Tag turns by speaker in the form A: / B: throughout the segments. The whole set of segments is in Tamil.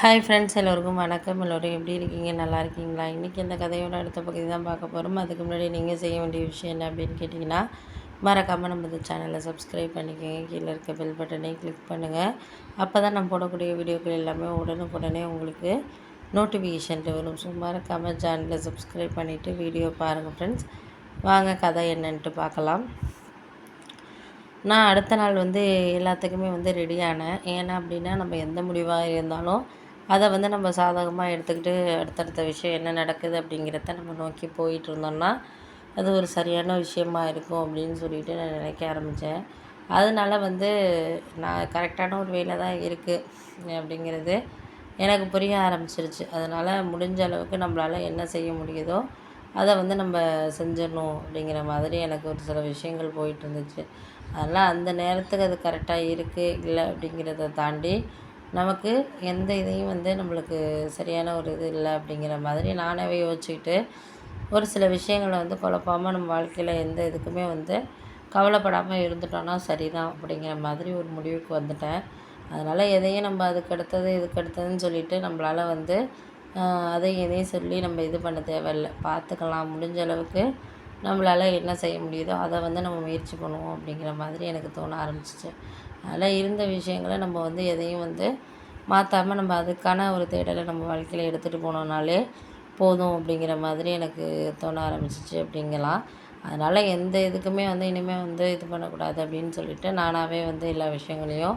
A: ஹாய் ஃப்ரெண்ட்ஸ் எல்லோருக்கும் வணக்கம் எல்லோரும் எப்படி இருக்கீங்க நல்லா இருக்கீங்களா இன்றைக்கி இந்த கதையோட அடுத்த பகுதி தான் பார்க்க போகிறோம் அதுக்கு முன்னாடி நீங்கள் செய்ய வேண்டிய விஷயம் என்ன அப்படின்னு கேட்டிங்கன்னா மறக்காமல் நம்ம இந்த சேனலை சப்ஸ்கிரைப் பண்ணிக்கோங்க கீழே இருக்க பெல் பட்டனை கிளிக் பண்ணுங்கள் அப்போ தான் நம்ம போடக்கூடிய வீடியோக்கள் எல்லாமே உடனுக்குடனே உங்களுக்கு நோட்டிஃபிகேஷன் வரும் ஸோ மறக்காமல் சேனலை சப்ஸ்கிரைப் பண்ணிவிட்டு வீடியோ பாருங்கள் ஃப்ரெண்ட்ஸ் வாங்க கதை என்னன்ட்டு பார்க்கலாம் நான் அடுத்த நாள் வந்து எல்லாத்துக்குமே வந்து ரெடியானேன் ஏன்னா அப்படின்னா நம்ம எந்த முடிவாக இருந்தாலும் அதை வந்து நம்ம சாதகமாக எடுத்துக்கிட்டு அடுத்தடுத்த விஷயம் என்ன நடக்குது அப்படிங்கிறத நம்ம நோக்கி போயிட்டு இருந்தோம்னா அது ஒரு சரியான விஷயமா இருக்கும் அப்படின்னு சொல்லிட்டு நான் நினைக்க ஆரம்பித்தேன் அதனால வந்து நான் கரெக்டான ஒரு வேலை தான் இருக்குது அப்படிங்கிறது எனக்கு புரிய ஆரம்பிச்சிருச்சு அதனால் முடிஞ்ச அளவுக்கு நம்மளால் என்ன செய்ய முடியுதோ அதை வந்து நம்ம செஞ்சிடணும் அப்படிங்கிற மாதிரி எனக்கு ஒரு சில விஷயங்கள் போயிட்டு இருந்துச்சு அதனால் அந்த நேரத்துக்கு அது கரெக்டாக இருக்குது இல்லை அப்படிங்கிறத தாண்டி நமக்கு எந்த இதையும் வந்து நம்மளுக்கு சரியான ஒரு இது இல்லை அப்படிங்கிற மாதிரி நானாகவே யோசிச்சுக்கிட்டு ஒரு சில விஷயங்களை வந்து குழப்பாமல் நம்ம வாழ்க்கையில் எந்த இதுக்குமே வந்து கவலைப்படாமல் இருந்துட்டோன்னா சரிதான் அப்படிங்கிற மாதிரி ஒரு முடிவுக்கு வந்துட்டேன் அதனால் எதையும் நம்ம அதுக்கு அடுத்தது இதுக்கு அடுத்ததுன்னு சொல்லிவிட்டு நம்மளால் வந்து அதையும் எதையும் சொல்லி நம்ம இது பண்ண தேவையில்லை பார்த்துக்கலாம் முடிஞ்ச அளவுக்கு நம்மளால் என்ன செய்ய முடியுதோ அதை வந்து நம்ம முயற்சி பண்ணுவோம் அப்படிங்கிற மாதிரி எனக்கு தோண ஆரம்பிச்சிச்சு அதனால் இருந்த விஷயங்களை நம்ம வந்து எதையும் வந்து மாற்றாமல் நம்ம அதுக்கான ஒரு தேடலை நம்ம வாழ்க்கையில் எடுத்துகிட்டு போனோம்னாலே போதும் அப்படிங்கிற மாதிரி எனக்கு தோண ஆரம்பிச்சிச்சு அப்படிங்கலாம் அதனால் எந்த இதுக்குமே வந்து இனிமேல் வந்து இது பண்ணக்கூடாது அப்படின்னு சொல்லிட்டு நானாகவே வந்து எல்லா விஷயங்களையும்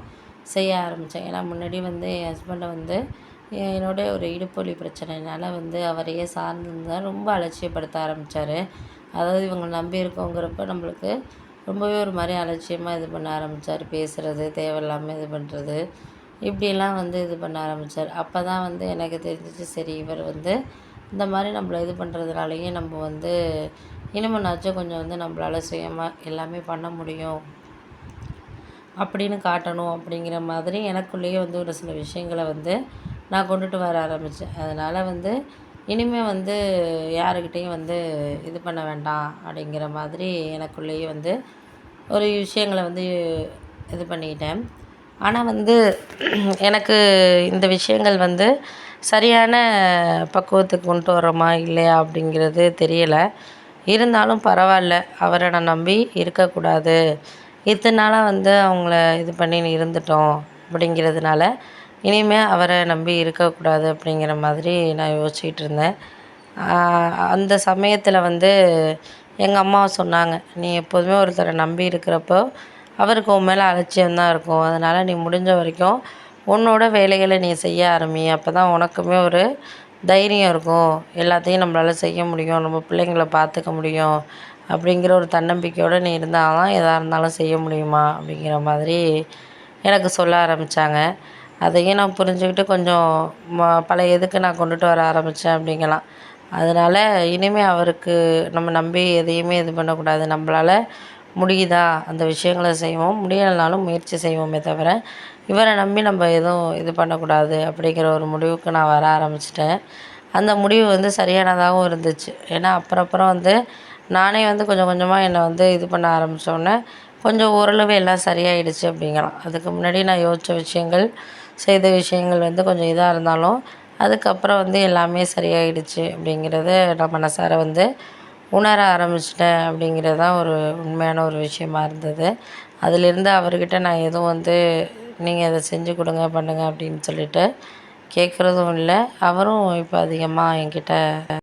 A: செய்ய ஆரம்பித்தேன் ஏன்னா முன்னாடி வந்து என் ஹஸ்பண்டை வந்து என்னோட ஒரு இடுப்பொலி பிரச்சனைனால வந்து அவரையே சார்ந்திருந்தால் ரொம்ப அலட்சியப்படுத்த ஆரம்பித்தார் அதாவது இவங்க நம்பி இருக்கோங்கிறப்ப நம்மளுக்கு ரொம்பவே ஒரு மாதிரி அலட்சியமாக இது பண்ண ஆரம்பித்தார் பேசுகிறது தேவையில்லாமல் இது பண்ணுறது இப்படிலாம் வந்து இது பண்ண ஆரம்பித்தார் அப்போ தான் வந்து எனக்கு தெரிஞ்சிச்சு சரி இவர் வந்து இந்த மாதிரி நம்மளை இது பண்ணுறதுனாலேயே நம்ம வந்து இனிமேனாச்சும் கொஞ்சம் வந்து நம்மளால் சுயமாக எல்லாமே பண்ண முடியும் அப்படின்னு காட்டணும் அப்படிங்கிற மாதிரி எனக்குள்ளேயே வந்து ஒரு சில விஷயங்களை வந்து நான் கொண்டுட்டு வர ஆரம்பித்தேன் அதனால் வந்து இனிமேல் வந்து யாருக்கிட்டேயும் வந்து இது பண்ண வேண்டாம் அப்படிங்கிற மாதிரி எனக்குள்ளேயே வந்து ஒரு விஷயங்களை வந்து இது பண்ணிக்கிட்டேன் ஆனால் வந்து எனக்கு இந்த விஷயங்கள் வந்து சரியான பக்குவத்துக்கு கொண்டு வரோமா இல்லையா அப்படிங்கிறது தெரியலை இருந்தாலும் பரவாயில்ல அவரை நான் நம்பி இருக்கக்கூடாது இத்தனை நாளாக வந்து அவங்கள இது பண்ணி இருந்துட்டோம் அப்படிங்கிறதுனால இனிமேல் அவரை நம்பி இருக்கக்கூடாது அப்படிங்கிற மாதிரி நான் யோசிச்சுட்டு இருந்தேன் அந்த சமயத்தில் வந்து எங்கள் அம்மா சொன்னாங்க நீ எப்போதுமே ஒருத்தரை நம்பி இருக்கிறப்போ அவருக்கு உன் மேலே அலட்சியம்தான் இருக்கும் அதனால் நீ முடிஞ்ச வரைக்கும் உன்னோட வேலைகளை நீ செய்ய ஆரம்பி அப்போ தான் உனக்குமே ஒரு தைரியம் இருக்கும் எல்லாத்தையும் நம்மளால் செய்ய முடியும் நம்ம பிள்ளைங்களை பார்த்துக்க முடியும் அப்படிங்கிற ஒரு தன்னம்பிக்கையோடு நீ இருந்தால் தான் எதாக இருந்தாலும் செய்ய முடியுமா அப்படிங்கிற மாதிரி எனக்கு சொல்ல ஆரம்பித்தாங்க அதையும் நான் புரிஞ்சுக்கிட்டு கொஞ்சம் ம பழைய இதுக்கு நான் கொண்டுட்டு வர ஆரம்பித்தேன் அப்படிங்கலாம் அதனால் இனிமேல் அவருக்கு நம்ம நம்பி எதையுமே இது பண்ணக்கூடாது நம்மளால் முடியுதா அந்த விஷயங்களை செய்வோம் முடியலைனாலும் முயற்சி செய்வோமே தவிர இவரை நம்பி நம்ம எதுவும் இது பண்ணக்கூடாது அப்படிங்கிற ஒரு முடிவுக்கு நான் வர ஆரம்பிச்சிட்டேன் அந்த முடிவு வந்து சரியானதாகவும் இருந்துச்சு ஏன்னா அப்புறம் அப்புறம் வந்து நானே வந்து கொஞ்சம் கொஞ்சமாக என்னை வந்து இது பண்ண ஆரம்பித்தோடனே கொஞ்சம் ஓரளவு எல்லாம் சரியாயிடுச்சு அப்படிங்கலாம் அதுக்கு முன்னாடி நான் யோசித்த விஷயங்கள் செய்த விஷயங்கள் வந்து கொஞ்சம் இதாக இருந்தாலும் அதுக்கப்புறம் வந்து எல்லாமே சரியாயிடுச்சு அப்படிங்கிறத நான் மனசார வந்து உணர ஆரம்பிச்சிட்டேன் அப்படிங்கிறது தான் ஒரு உண்மையான ஒரு விஷயமா இருந்தது அதிலிருந்து அவர்கிட்ட நான் எதுவும் வந்து நீங்கள் அதை செஞ்சு கொடுங்க பண்ணுங்கள் அப்படின்னு சொல்லிட்டு கேட்குறதும் இல்லை அவரும் இப்போ அதிகமாக என்கிட்ட